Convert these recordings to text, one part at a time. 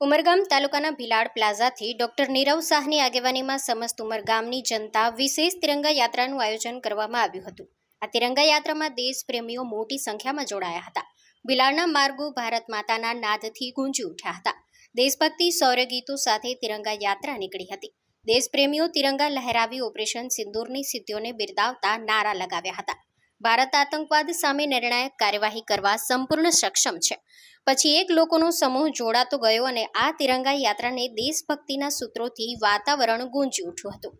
ઉમરગામ તાલુકાના ભિલાડ પ્લાઝાથી ડોક્ટર નીરવ શાહની આગેવાનીમાં સમસ્ત ઉમરગામની જનતા વિશેષ તિરંગા યાત્રાનું આયોજન કરવામાં આવ્યું હતું. આ તિરંગા યાત્રામાં દેશપ્રેમીઓ મોટી સંખ્યામાં જોડાયા હતા. ભિલાડના માર્ગો ભારત માતાના નાદથી ગુંજી ઉઠ્યા હતા. દેશભક્તિ સૌરગીતો સાથે તિરંગા યાત્રા નીકળી હતી. દેશપ્રેમીઓ તિરંગા લહેરાવી ઓપરેશન સિંદૂરની સિદ્ધિઓને બિરદાવતા નારા લગાવ્યા હતા. ભારત આતંકવાદ સામે નિર્ણાયક કાર્યવાહી કરવા સંપૂર્ણ સક્ષમ છે. પછી એક લોકોનો સમૂહ જોડાતો ગયો અને આ તિરંગા યાત્રાને દેશભક્તિના સૂત્રોથી વાતાવરણ ગુંજી ઉઠ્યું હતું.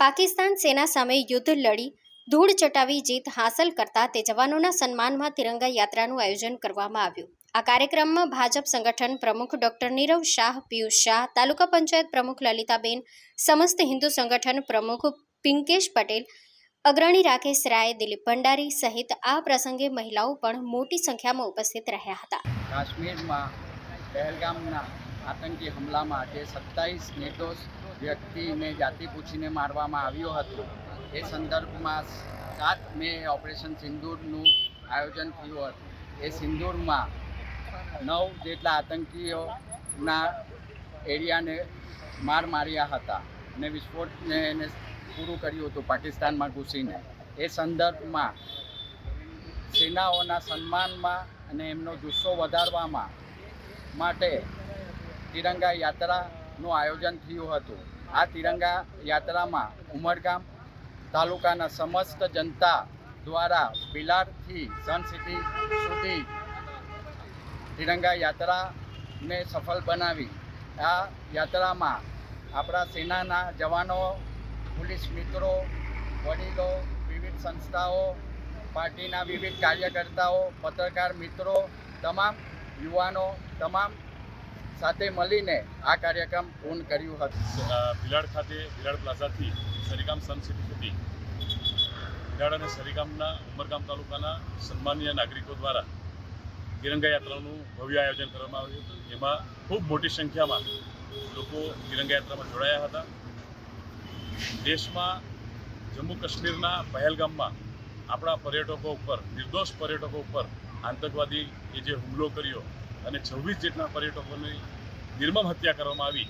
પાકિસ્તાન સેના સામે યુદ્ધ લડી, ધૂળ ચટાવી જીત હાંસલ કરતા તે જવાનોના સન્માનમાં તિરંગા યાત્રાનું આયોજન કરવામાં આવ્યું. આ કાર્યક્રમમાં ભાજપ સંગઠન પ્રમુખ ડોક્ટર નીરવ શાહ, પિયુષ શાહ, તાલુકા પંચાયત પ્રમુખ લલિતાબેન, સમસ્ત હિન્દુ સંગઠન પ્રમુખ પિંકેશ પટેલ અગ્રણી રાકેશ રાય, દિલીપ ભંડારી સહિત આ પ્રસંગે મહિલાઓ પણ મોટી સંખ્યામાં ઉપસ્થિત રહ્યા હતા. કાશ્મીરમાં પહેલગામના આતંકી હુમલામાં જે સત્તાવીસ નિર્દોષ વ્યક્તિને જાતિ પૂછીને મારવામાં આવ્યો હતો. એ સંદર્ભમાં સાત મે ઓપરેશન સિંદૂરનું આયોજન થયું હતું. એ સિંદૂરમાં નવ જેટલા આતંકીઓના એરિયાને માર માર્યા હતા અને વિસ્ફોટને એને પૂરું કર્યું હતું પાકિસ્તાનમાં ઘૂસીને. એ સંદર્ભમાં સેનાઓના સન્માનમાં અને એમનો જુસ્સો વધારવામાં માટે તિરંગા યાત્રાનું આયોજન થયું હતું. આ તિરંગા યાત્રામાં ઉમરગામ તાલુકાના સમસ્ત જનતા દ્વારા બિલારથી સન સિટી સુધી તિરંગા યાત્રાને સફળ બનાવી. આ યાત્રામાં આપણા સેનાના જવાનો પોલીસ મિત્રો, વડીલો, વિવિધ સંસ્થાઓ, પાર્ટીના વિવિધ કાર્યકર્તાઓ, પત્રકાર મિત્રો, તમામ યુવાનો, તમામ સાથે મળીને આ કાર્યક્રમ પૂર્ણ કર્યું હતું. ભિલાડ ખાતે, ભિલાડ પ્લાઝાથી સરીગામ સન સિટી સુધી ભિલાડ અને સરીગામના ઉમરગામ તાલુકાના સન્માનીય નાગરિકો દ્વારા તિરંગા યાત્રાનું ભવ્ય આયોજન કરવામાં આવ્યું હતું. જેમાં ખૂબ મોટી સંખ્યામાં લોકો તિરંગા યાત્રામાં જોડાયા હતા. દેશમાં જમ્મુ કાશ્મીરના પહેલગામમાં આપણા પર્યટકો ઉપર, નિર્દોષ પર્યટકો ઉપર આતંકવાદી એ જે હુમલો કર્યો અને છવ્વીસ જેટલા પર્યટકોની નિર્મમ હત્યા કરવામાં આવી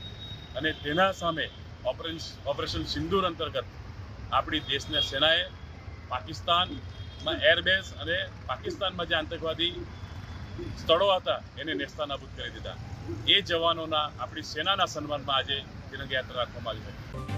અને તેના સામે ઓપરેશન ઓપરેશન સિંદૂર અંતર્ગત આપણી દેશના સેનાએ પાકિસ્તાનમાં એરબેઝ અને પાકિસ્તાનમાં જે આતંકવાદી સ્થળો હતા એને નેસ્તાનાબૂદ કરી દીધા. એ જવાનોના, આપણી સેનાના સન્માનમાં આજે તિરંગયાત્રા રાખવામાં આવી છે.